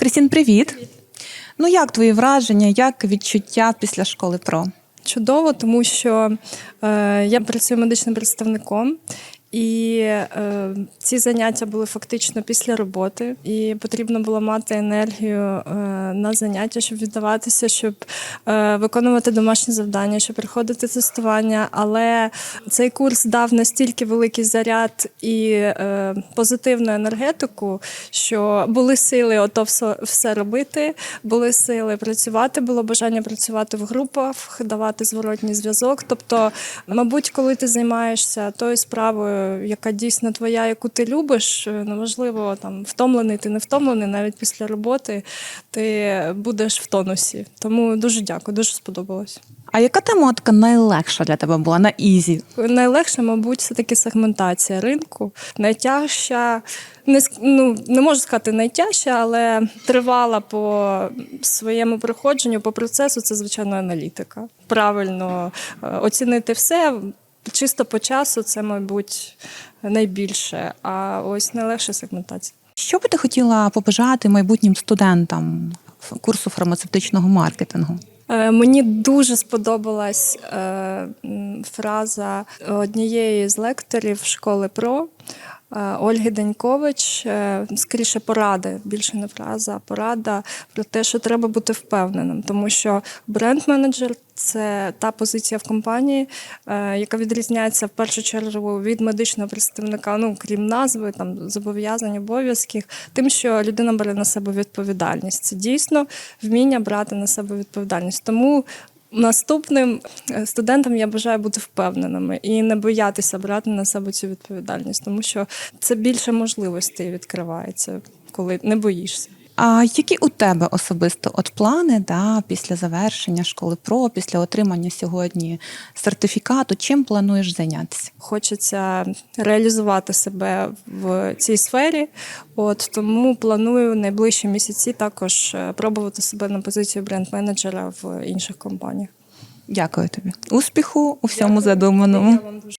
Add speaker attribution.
Speaker 1: Крістін, привіт. Ну як твої враження, як відчуття після школи ПРО?
Speaker 2: Чудово, тому що е, я працюю медичним представником. І е, ці заняття були фактично після роботи, і потрібно було мати енергію е, на заняття, щоб віддаватися, щоб е, виконувати домашні завдання, щоб приходити тестування. Але цей курс дав настільки великий заряд і е, позитивну енергетику, що були сили ото все, все робити, були сили працювати, було бажання працювати в групах, давати зворотній зв'язок. Тобто, мабуть, коли ти займаєшся тою справою, яка дійсно твоя, яку ти любиш, е, неважливо там втомлений, ти не втомлений, навіть після роботи ти будеш в тонусі. Тому дуже дякую, дуже сподобалось.
Speaker 1: А яка тематика найлегша для тебе була на ізі?
Speaker 2: Найлегше, мабуть, все таки сегментація ринку. Найтяжча, не ну, не можу сказати найтяжча, але тривала по своєму проходженню, по процесу це звичайно аналітика. Правильно е, оцінити все. Чисто по часу це, мабуть, найбільше. А ось найлегша сегментація.
Speaker 1: Що би ти хотіла побажати майбутнім студентам курсу фармацевтичного маркетингу?
Speaker 2: Е, Мені дуже сподобалась е, фраза однієї з лекторів школи ПРО Ольги Денькович. е, Скоріше порада, більше не фраза, а порада про те, що треба бути впевненим, тому що бренд-менеджер це та позиція в компанії, е, яка відрізняється в першу чергу від медичного представника, ну крім назви, там зобов'язань, обов'язків, тим, що людина бере на себе відповідальність. Це дійсно вміння брати на себе відповідальність. Тому наступним е, студентам я бажаю бути впевненими і не боятися брати на себе цю відповідальність, тому що це більше можливостей відкривається, коли не боїшся.
Speaker 1: А які у тебе особисто от плани да, після завершення школи ПРО, після отримання сьогодні сертифікату? Чим плануєш зайнятися?
Speaker 2: Хочеться реалізувати себе в цій сфері. От тому планую найближчі місяці також е, пробувати себе на позицію бренд-менеджера в інших компаніях.
Speaker 1: Дякую тобі. Успіху у всьому задуманому.
Speaker 2: вам дуже